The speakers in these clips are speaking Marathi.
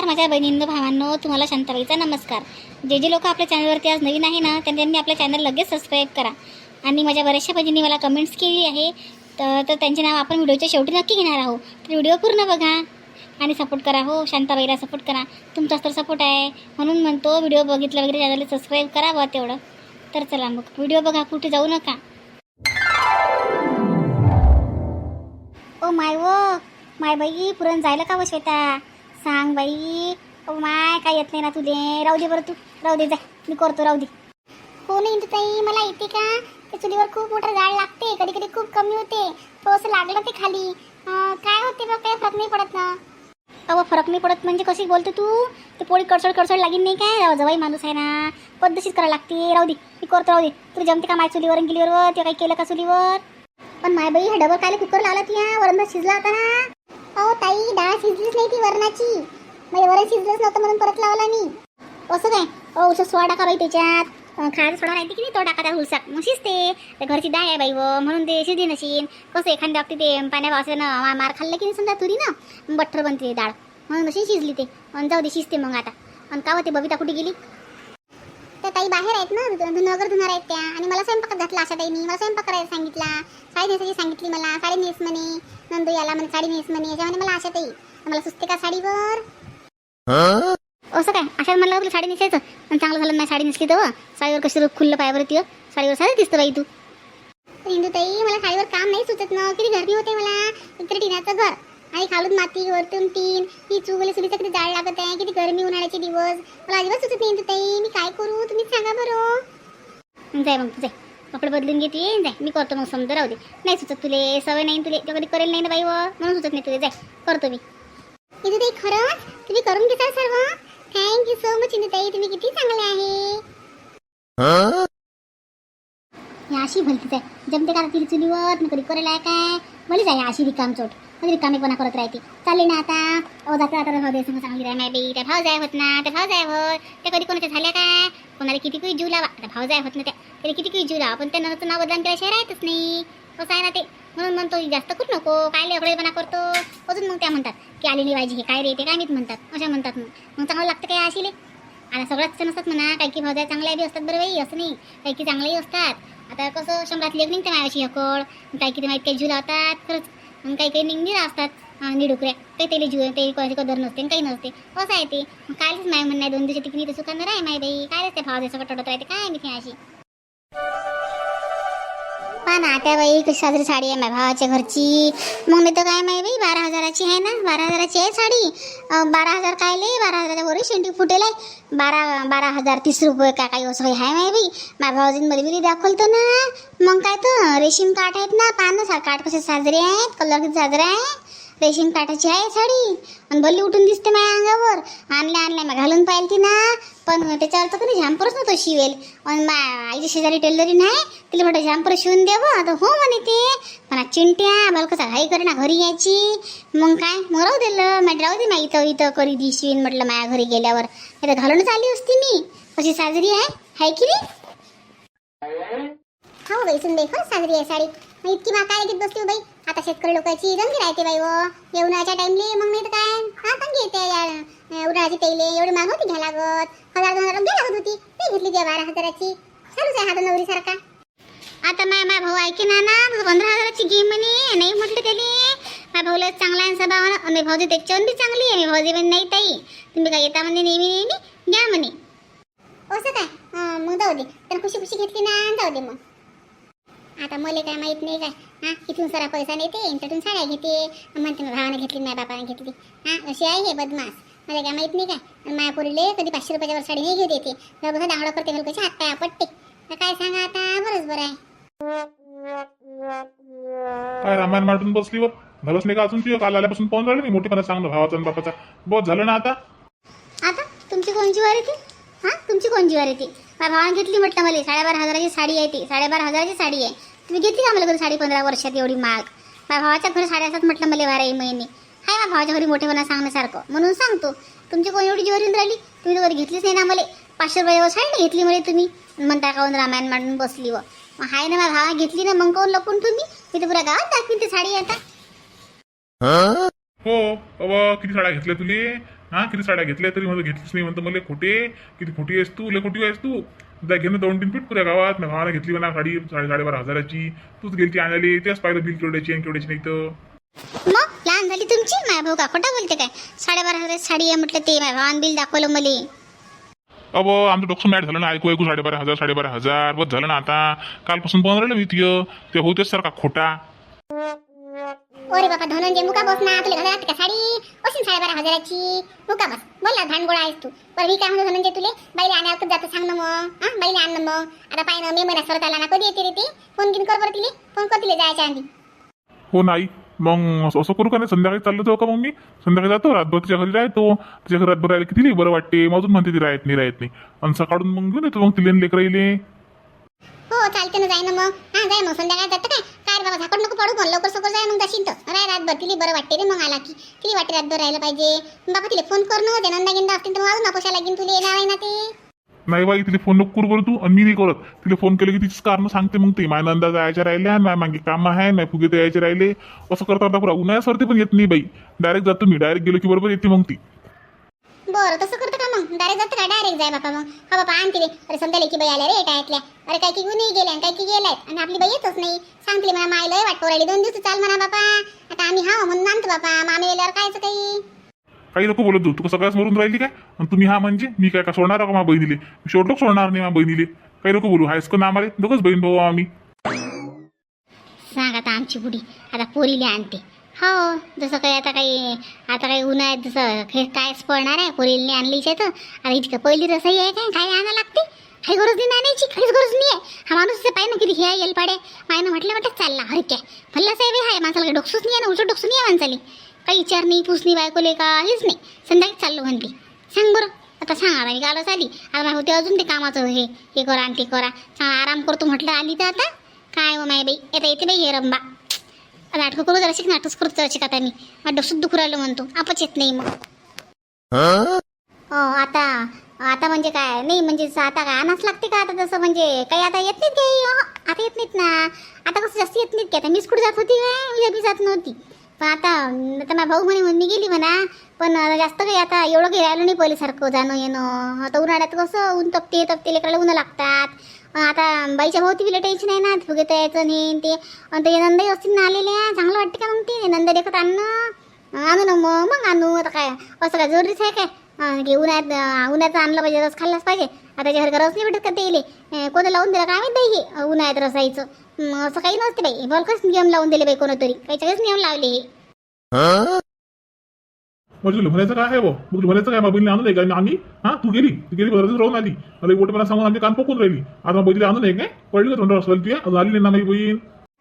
नमस्कार माझ्या बहिणींनो भावांनो तुम्हाला शांताबाईचा नमस्कार. जे जे लोक आपल्या चॅनलवरती आज नवीन आहे ना त्यांनी आपल्या चॅनल लगेच सबस्क्राईब करा. आणि माझ्या बऱ्याचशा बहिणींनी मला कमेंट्स केली आहे तर तर त्यांचे नाव आपण व्हिडिओच्या शेवटी नक्की घेणार आहोत. तर व्हिडिओ पूर्ण बघा आणि सपोर्ट करा हो शांताबाईला सपोर्ट करा. तुमचाच तर सपोर्ट आहे. म्हणून म्हणतो व्हिडिओ बघितला वगैरे चॅनलला सबस्क्राईब करा बा तेवढं. तर चला मग व्हिडिओ बघा कुठे जाऊ नका. ओ माय व माय बाई पुरण जायला का व श्वेता? सांग बाई. ओ माय काय येत नाही ना तुले. राहू दे बरं तू. राहू दे जा. मी करतो राहू दे. हो नाही ताई मला येते का? ते चुलीवर खूप मोठं जाळ लागते. कधी कधी खूप कमी होते. हो, थोडंसं लागलं ते खाली. अं, काय होते बघ काही फरक नाही पडत ना? अहो फरक नाही पडत म्हणजे कशी बोलते तू? ते पोळी कडसड कडसड लागेल नाही काय? राव जवाई माणूस आहे ना. पद्धतशीर करायला लागते. राहू दे. मी करतो राहू दे. तुला जमते का माय चुलीवर आणि गिलीवर? ते काही केलं का चुलीवर? पण माय बाई हा डबल काय कुकर लावला ती वरंदा शिजला होता ना. अहो ताई डाळ शिजलीच नाही ती वरणाची. म्हणजे वरण शिजलंच नव्हतं म्हणून परत लावला मी. हो, असं काय? अहो उसं सोडा टाका बाई त्याच्यात? अं, सोडा राहते की नाही तो टाका त्या हुलसाक मग शिजते घरची डाळ आहे बाई व म्हणून ते शिजली नशीन. कसं एखाद्या बाबतीत ते पाण्या पावसानं मा- मार खाल्लं की नाही समजा तुरी ना बट्टर बनते डाळ. म्हणून नशीन शिजली ते. आणि जाऊ दे शिजते मग आता. आणि का होते बबिता कुठे गेली? त्या ताई बाहेर आहेत ना धुणं वगैरे धुणार आहेत त्या. आणि मला स्वयंपाकात घातला अशा ताईनी. मला स्वयंपाक करायला सांगितला. साडी नेसायची सांगितली मला. साडी नेस म्हणे. नंदू याला म्हणे साडी नेस म्हणे. याच्या म्हणे मला आशा ताई. मला सुचते का साडीवर? असं काय? अशा म्हणलं तुला साडी नेसायचं. आणि चांगलं झालं नाही साडी नेसली तर साडीवर कशी खुल्लं पायावर ती साडीवर साडी दिसतं बाई तू. इंदू ताई मला साडीवर काम नाही सुचत ना. किती गरमी होते मला. इकडे टिनाचं घर. आणि खालून माती वरतून टीन ही चुगले सुलीचं किती जाळ लागत आहे किती गरमी उन्हाळ्याचे दिवस. मला अजिबात सुचत नाही ताई. मी काय करू? तुम्ही सांगा बरं. जाय मग तू जाय. कपडे बदलून घेते. जाय मी करतो मग समजा राहू दे. नाही सुचत तुले. सवय नाही तुले. तो कधी करेल नाही ना बाई व. म्हणून सुचत नाही तुले. जाय करतो मी. इंदू ताई खरंच? तुम्ही करून घेता सर्व? थँक्यू सो मच इंदू ताई. तुम्ही किती चांगले आहे. अशी भलतीच आहे जमते का तिला चुलीवर? न कधी आहे काय? भली जाय अशी रिकाम चोट. कधी रिकामेपणा करत राहते. चालले ना आता. अहो जाता आता राहू दे समजा चांगली राह नाही बाई. त्या भाव जाय होत ना त्या भाव जाय होत त्या कधी कोणाच्या झाल्या काय? कोणाला किती काही जीव लावा. आता भाव जाय होत ना त्या. त्याला किती काही जीव लावा. पण त्या नवचं नाव बदलाम केल्याशिवाय राहतच नाही. कसं आहे ना ते. म्हणून म्हणतो जास्त करू नको. काय लेकडेपणा करतो? अजून मग त्या म्हणतात की आलेली पाहिजे हे काय रे? ते काय मीच म्हणतात. अशा म्हणतात मग. मग चांगलं लागतं काय अशीले? आता सगळ्याच नसतात म्हणा. काही की भावजाय चांगल्या बी असतात बरं बाई. असं नाही. काही की चांगलेही असतात. आता कसं शंभरात एक निघते मायाशी हकड काही किती माहीत काही जीव लावतात खरंच. मग काही काही निघणीरा असतात निडुकऱ्या. ते त्याला जीव ते कोणाची कदर नसते आणि काही नसते. असं आहे ते. कालच कायच माय म्हणणं दोन दिवशी टिकणी तर सुखानं राय माय बाई. काय ते भाव जसं कटोटत राहते काय मी ते अशी? पहा ना त्या बाई कशी साजरी साडी आहे माझ्या भावाच्या घरची. मग मी तर काय माहिती बाई बारा हजाराची आहे ना? बारा हजाराची आहे साडी. अं, बारा हजार काय लई बारा हजाराच्या वर शेंडी फुटेल आहे. बारा बारा हजार तीस रुपये काय काय असं काही आहे माही बाई? माझ्या भावाजीन मला बिली दाखवलं ना. मग काय तर रेशीम काठ आहेत ना पानं सा काठ कसे साजरे आहेत कलर साजरे आहे रेशीम काठाची आहे साडी. आणि भल्ली उठून दिसते माझ्या अंगावर. आणल्या आणल्या. मग घालून पाहिली ना. पण त्याच्यावर तर कधी झांपरच नव्हतं शिवेल. आणि मा आईची शेजारी टेलरी नाही. तिला म्हटलं झांपर शिवून द्यावं तर हो म्हणे ते. पण चिंट्या मला कसा घाई करे ना घरी यायची. मग काय? मग राहू दिलं म्हटलं राहू दे ना इथं इथं करी दी शिवीन म्हटलं माझ्या घरी गेल्यावर. हे तर घालूनच आली असती मी. कशी साजरी आहे? हाय की नाही हो बाई सुन बाई खरंच साजरी आहे साडी? मग इतकी मा काय घेत बसली हो बाई. आता शेतकरी लोकांची जमली राहते बाई हो. व उन्हाळ्याच्या टाइमले मग नाही तर काय? हा चांगली येते या उन्हाळ्याची तेले एवढी महाग होती घ्या लागत. हजार दोन हजार घ्या लागत होती. ती घेतली त्या बारा हजाराची. चालूच आहे हात नवरी सारखा आता माय माय भाऊ ऐके ना ना तुझं पंधरा हजाराची घे म्हणे. नाही म्हटलं त्याने भाऊ भाऊला चांगला आहे स्वभाव मी भाऊजी त्याच्यावर बी चांगली आहे. भाऊजी पण नाही ताई. तुम्ही काय येता म्हणजे नेहमी नेहमी? घ्या म्हणे. असं काय? मग जाऊ दे. तर खुशी खुशी घेतली ना जाऊ दे मग. आता मला काय माहीत नाही काय. हा इथून सरा पैसा नेते त्यातून साड्या घेते. म्हणते मग भावाने घेतली माझ्या बापाने घेतली. हा अशी आहे हे बदमास मला काय माहीत नाही काय. आणि माझ्या पोरीले कधी पाचशे रुपयाच्या वर साडी नाही येते जर बघा डांगडा करते मला कशी हात पाय आपटते काय सांगा आता बरंच बरं आहे. काय रामायण मांडून बसली व झालंच नाही का अजून तुझ्या काल आल्यापासून पाहून राहिले मी. मोठेपणा सांगलं भावाचा आणि बापाचा. बहुत झालं ना आता? आता? तुमची कोण जीवार येते? हा तुमची कोण जीवार येते? माझ्या भावाने घेतली म्हटलं मला. साडेबारा हजाराची साडी आहे ती. साडेबारा हजाराची साडी आहे. तुम्ही घेतली का मला घरी साडी पंधरा वर्षात एवढी माग? माझ्या भावाच्या घरी साड्या असतात म्हटलं मला बाराही महिने. हाय माझ्या भावाच्या घरी मोठेपणा सांगण्यासारखं. म्हणून सांगतो तुमची कोण एवढी जीवर येऊन राहिली? तुम्ही तर घरी घेतलीच नाही ना मला पाचशे रुपयावर साडी नाही घेतली म्हणे तुम्ही? म्हणता काऊन रामायण मांडून बसली व. मग हाय ना माझ्या भावा घेतली ना मग काऊन लपून तुम्ही? मी तर पुऱ्या गावात दाखवीन ती साडी आता. हो बाबा किती साड्या घेतल्या तुले हा किती साड्या घेतल्या तरी मला घेतलीच नाही म्हणतो मला खोटे. किती खोटी आहेस तू लय खोटी आहेस तू. जा घेणं दोन तीन पीठ पुऱ्या गावात. मी भावाला घेतली म्हणा साडी साडे साडेबारा हजाराची. तूच गेलती आणाली तेच पाहिलं बिल केवढ्याची आणि केवढ्याची नाही तर. मग? लहान झाली तुमची? माय भाऊ का खोटा बोलते काय? साडेबारा हजार साडी आहे म्हटलं ते माय भावान बिल दाखवलं मला. अब आमचं डोकं मॅट झालं ना ऐकू ऐकू साडेबारा हजार साडेबारा हजार. बस झालं ना आता. कालपासून राहिलं मी ते होतेच सारखा खोटा. अरे बाबा धनंजय मुका बस ना तुला घालात का साडी असेल साडेबारा हजाराची मुका बस बोल ना भानगोळा आहेस तू बरं मी काय म्हणतो धनंजय तुले बाईला आणायला जातं सांग ना मग हा बाईला आण ना मग आता पाय ना मे महिन्यात सरत आला ना कधी येते रे ती फोन गिन कर बरं तिले फोन कर तिले जायच्या आधी हो नाही मग असं करू का नाही संध्याकाळी चाललो जाऊ का मग मी संध्याकाळी जातो रातभर तिच्या घरी राहतो तिच्या घरी रातभर राहिलं किती बरं वाटते मजून म्हणते ती राहत नाही राहत नाही आणि सकाळून मग घेऊन येतो मग तिला लेकर राहिले हो चालते ना जाय ना मग हा जाय मग संध्याकाळी जातं काय काय बाबा झाकड नको पडू पण लवकर सकर जाय मग जाशील तर. राय रातभर तिला बरं वाटते रे मग आला की. तिला वाटते रातभर राहायला पाहिजे. बाबा तिला फोन कर ना नंदा गिंदा असतील तर वाजून नापोशा लागेल तुला येणार आहे ना ते. नाही बाई तिला फोन नको करू बरं तू आणि मी नाही करत. तिला फोन केलं की तिचीच कारण सांगते मग ते. माय नंदा जायच्या राहिल्या माय मागे काम आहे नाही फुगे यायचे राहिले. असं करता करता पुरा सरती पण येत नाही बाई. डायरेक्ट जातो मी. डायरेक्ट गेलो की बरोबर येते मग ती. बरं तसं करतं का मग? डायरेक्ट जातं का? डायरेक्ट जाय बापा मग. हा बापा आणते रे. अरे समजा की बाई आल्या रे टायतल्या अरे काय की गुन्हे गेल्या काय की गेल्यात आणि आपली बाई येतच नाही. सांगते म्हणा मायला वाट राहिली दोन दिवस चाल म्हणा बापा. आता आम्ही हा म्हणून आणतो बापा. मामे गेल्यावर कायचं काही? काही नको बोलत जाऊ. तू सगळ्याच मरून राहिली काय? आणि तुम्ही हा म्हणजे? मी काय का सोडणार का माझ्या बहिणीले? मी शेवटलोक सोडणार नाही माझ्या बहिणीले. काही नको बोलू. हायस्को नाम आले दोघंच बहीण भाऊ आम्ही. सांग आता आमची बुडी आता पोरीले आणते. हो जसं काही आता काही आता काही उन्हाळ्यात जसं हे कायच पडणार आहे पोरीले आणली तर. आता इतकं पहिली रसही आहे काय? काय आणायला लागते? काही गरज नाही आणायची? काहीच गरज नाही आहे. हा माणूस पाहिजे ना किती हे येईल पाडे मायनं म्हटलं म्हटलं चालला हरक्या. काय भल्ला साहेब आहे माणसाला काही डोकसूच नाही आहे ना उलट डोकसून नाही आहे माणसाली. काही विचार नाही पुसणी बायकोले काहीच नाही. संध्याकाळी चाललो म्हणते. सांग बरं आता सांग आता मी आली. आता मला होते अजून ते कामाचं हे हे करा आणि ते करा. सांग आराम करतो म्हटलं आली तर आता. काय मग माय बाई? येता येते बाई हे रंबा. नाटकं करू जरा शिक नाटकच करतो जरा शिक आता मी डोसूत दुखू राहिलं म्हणतो. आपच येत नाही मग. हो आता आता म्हणजे काय? नाही म्हणजे आता काय आणाच लागते का आता तसं? म्हणजे काही आता येत नाहीत काही आता येत नाहीत ना. आता कसं जास्त येत नाहीत की? आता मीच कुठे जात होती काय मी जात नव्हती. पण आता आता माझा भाऊ म्हणे म्हणून मी गेली म्हणा. पण जास्त काही आता एवढं काही राहिलं नाही पहिल्यासारखं जाणं येणं. आता उन्हाळ्यात कसं ऊन तपते तपते लेकराला ऊन लागतात. आता बाईच्या भाऊ तिला टेन्शन आहे ना फुगे यायचं नाही ते आणि ते नंदाई असतील ना आलेल्या चांगलं वाटते का मग ते? नंदा देखत आणणं. आणू ना मग मग आणू. आता काय असं काय जरुरीच आहे काय? की उन्हाळ्यात अं, उन्हाचं आणलं पाहिजे रस खाल्लाच पाहिजे. आता त्याच्या रस नाही भेटत का ते इले लावून दिला काय माहीत हे उन्हाळ्यात रसायचं. असं काही नसते बाई. बलकच नियम लावून दिले बाई कोणतरी. काहीच्याच नियम लावले हे. म्हणजे म्हणायचं काय आहे भाऊ? मग तुला म्हणायचं काय? बहिणीला आणून आहे का? आम्ही? हा तू गेली. तू गेली बरं राहून आली. मला मोठे मला सांगून आमचे कान पोकून राहिली. आता बहिणीला आणून आहे काय? पडली का तोंडावर असलं ती अजून आली नाही ना माझी बहीण.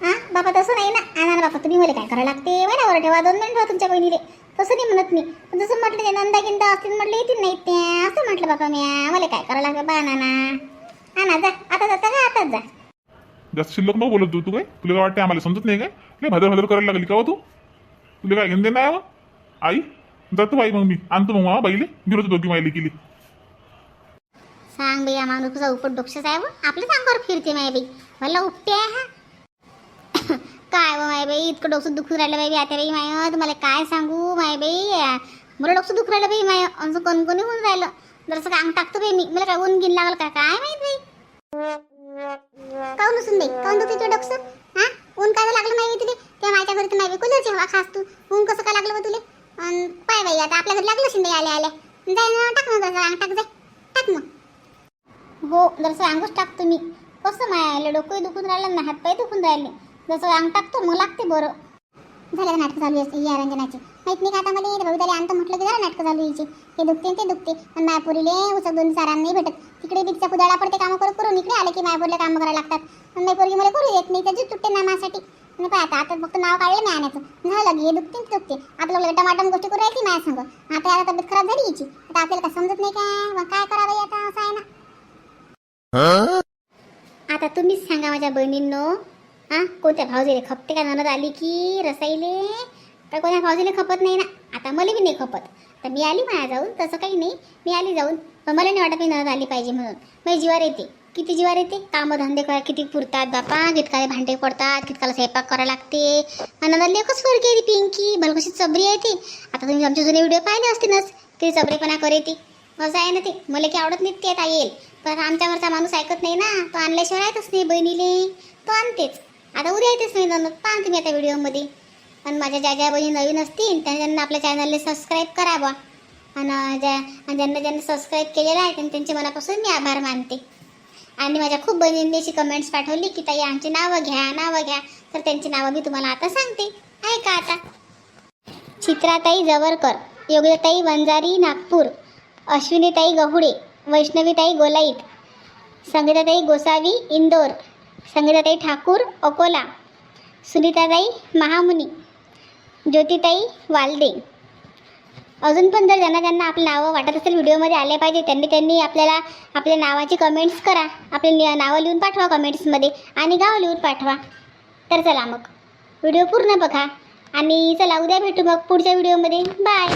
हा बाबा तसं नाही ना. आणा ना बाबा तुम्ही मला काय करायला लागते? महिनावर ठेवा. दोन महिने ठेवा तुमच्या बहिणीले. तसं नाही म्हणत मी. पण जसं म्हटलं ते नंदा गिंदा असतील म्हटलं येतील नाही ते असं म्हटलं बाबा मी. मला काय करायला लागतं बा ना ना. आणा जा. आता जाता का? आताच जा. जास्त शिल्लक नको बोलत तू तू काय तुला काय वाटते आम्हाला समजत नाही काय? लय भदर भदर करायला लागली का हो तू? तुला काय घेऊन देणार हो? आई जातो बाई मग मी. आणतो मग हा बाईले. गिरवतो दोघी माईले केली. सांग बाई आम्हाला तुझा उपट डोक्षच आहे व सांग सांगावर फिरते माय बाई. मला उपटे आहे हा. काय व माय बाई इतकं डोकं दुखून राहिलं बाई आता बाई माय तुम्हाला काय सांगू माय बाई? मला डोकं दुखून राहिलं बाई माय असं कोणकोणी होऊन राहिलं. जरासं अंग टाकतो बाई मी. मला काय ऊन गिन लागलं का? काय माहीत बाई? काऊन नसून बाई? काऊन दुखते तुझं डोकस हा? ऊन काय लागलं माहिती तुले त्या माझ्या घरी तर कुलरची हवा खास तू. ऊन कसं काय लागलं तुले? अन पाय बाई आता आपल्या घरी लागलं शिंदे आले आले जाय ना टाक ना जरा अंग टाक जाय. टाक मग. हो जसं अंगूच टाकतो मी. कसं मायाला डोकंही दुखून राहिलं ना हातपाय दुखून राहिले. जसं अंग टाकतो मग लागते बरं. झालं नाटक चालू असते या रंजनाची. माहीत नाही का आता भवितारी आणतो म्हटलं की जरा नाटकं चालू यायची. हे दुखते ते दुखते. पण मायापुरीले उचक दोन चारांना नाही भेटत. तिकडे बिकचा कुदाळा पडते कामं करून करून इकडे आले की मायापूरला कामं करायला लागतात. पण मायपोरगी मला करू देत नाही त्याची तुटते ना माझ्यासाठी. आणि पाय आता आता फक्त नाव काढलं मी आणायचं. झालं की हे दुखते ते दुखते. आता लोक टमाटम गोष्टी करू राहिली माझ्या संग. आता आता तब्येत खराब झाली याची. आता आपल्याला काय समजत नाही काय? मग काय करावं आता असं आहे ना आता तुम्हीच सांगा माझ्या बहिणींनो. हा? कोणत्या भावजीले खपते का ननद आली की? रसाईले? तर कोणत्या भाऊजीला खपत नाही ना. आता मला बी नाही खपत. तर मी आली माया जाऊन तसं काही नाही. मी आली जाऊन. पण मला नाही वाटत मी नळ आली पाहिजे म्हणून. माझी जीवार येते. किती जीवार येते? कामं धंदे करा किती पुरतात बापा कितकाले भांडे पडतात कितकाला स्वयंपाक करावं लागते. ननदाला एकच फरक येते ती पिंकी. भलकशी चबरी आहे ती. आता तुम्ही आमचे जुने व्हिडिओ पाहिले असतीलच ती चबरेपणा करे ती. असं आहे ना ते. मला की आवडत नाही ते आता येईल. पण आमच्यावरचा माणूस ऐकत नाही ना. तो आणल्याशिवाय राहतच नाही बहिणीले. तो आणतेच. आता उद्या येतेच नाही जाणं पाहा तुम्ही आता व्हिडिओमध्ये. आणि माझ्या ज्या ज्या बहिणी नवीन असतील त्यांना आपल्या चॅनलला सबस्क्राईब करावा. आणि ज्या आणि ज्यांना ज्यांना सबस्क्राईब केलेलं आहे त्यांनी त्यांचे मनापासून मी आभार मानते. आणि माझ्या खूप बहिणींनी अशी कमेंट्स पाठवली की ताई आमची नावं घ्या नावं घ्या. तर त्यांची नावं मी तुम्हाला आता सांगते. ऐका आता? चित्राताई जवरकर योग्यताई वंजारी नागपूर अश्विनीताई गहुडे वैष्णवीताई गोलाईत संगीताताई गोसावी इंदोर संगीताताई ठाकूर अकोला सुनीताताई महामुनी ज्योतिताई वालदे. अजून पण जर ज्यांना ज्यांना आपलं नावं वाटत असेल व्हिडिओमध्ये आले पाहिजे त्यांनी त्यांनी आपल्याला आपल्या नावाची कमेंट्स करा. आपले नावं लिहून पाठवा कमेंट्समध्ये आणि गाव लिहून पाठवा. तर चला मग. व्हिडिओ पूर्ण बघा. आणि चला उद्या भेटू मग पुढच्या व्हिडिओमध्ये. बाय